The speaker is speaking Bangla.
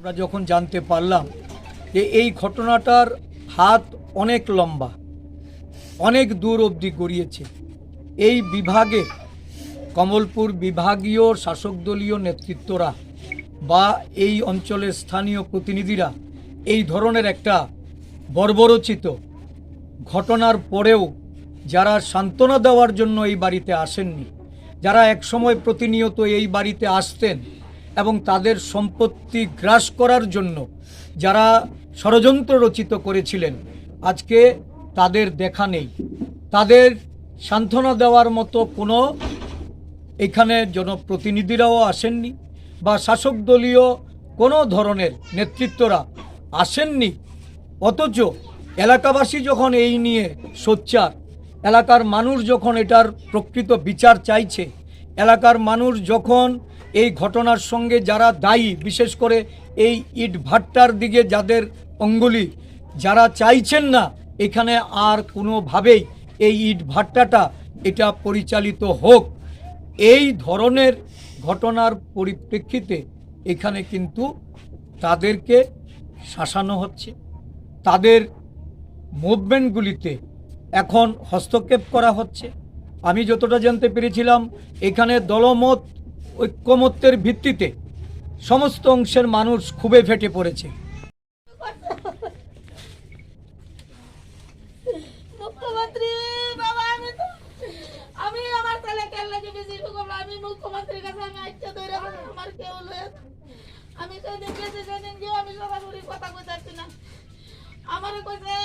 আমরা যখন জানতে পারলাম যে এই ঘটনাটার হাত অনেক লম্বা, অনেক দূর অবধি গড়িয়েছে, এই বিভাগে কমলপুর বিভাগীয় শাসক দলীয় নেতৃত্বরা বা এই অঞ্চলের স্থানীয় প্রতিনিধিরা এই ধরনের একটা বর্বরচিত ঘটনার পরেও যারা সান্ত্বনা দেওয়ার জন্য এই বাড়িতে আসেননি, যারা একসময় প্রতিনিয়ত এই বাড়িতে আসতেন এবং তাদের সম্পত্তি গ্রাস করার জন্য যারা ষড়যন্ত্র রচিত করেছিলেন। আজকে তাদের দেখা নেই। তাদের সান্ত্বনা দেওয়ার মতো কোনো এখানে জনপ্রতিনিধিরাও আসেননি বা শাসক দলীয় কোনো ধরনের নেতৃত্বরা আসেননি। অথচ এলাকাবাসী যখন এই নিয়ে সোচ্চার, এলাকার মানুষ যখন এটার প্রকৃত বিচার চাইছে, এলাকার মানুষ যখন এই ঘটনার সঙ্গে যারা দায়ী, বিশেষ করে এই ইট ভাট্টার দিকে যাদের অঙ্গুলি, যারা চাইছেন না, এখানে আর কোনোভাবেই এই ইট ভাট্টাটা এটা পরিচালিত হোক। এই ধরনের ঘটনার পরিপ্রেক্ষিতে এখানে কিন্তু তাদেরকে শাসানো হচ্ছে। তাদের মুভমেন্টগুলিতে এখন হস্তক্ষেপ করা হচ্ছে। আমি যতটা জানতে পেরেছিলাম, এখানে দলমত ঐক্যমত্যের ভিত্তিতে সমস্ত অংশের মানুষ খুবই ফেটে পড়েছে। আমি সেদিন গেছি সেদিন গিয়ে আমি সরাসরি কথা কইতে না। আমার কইছে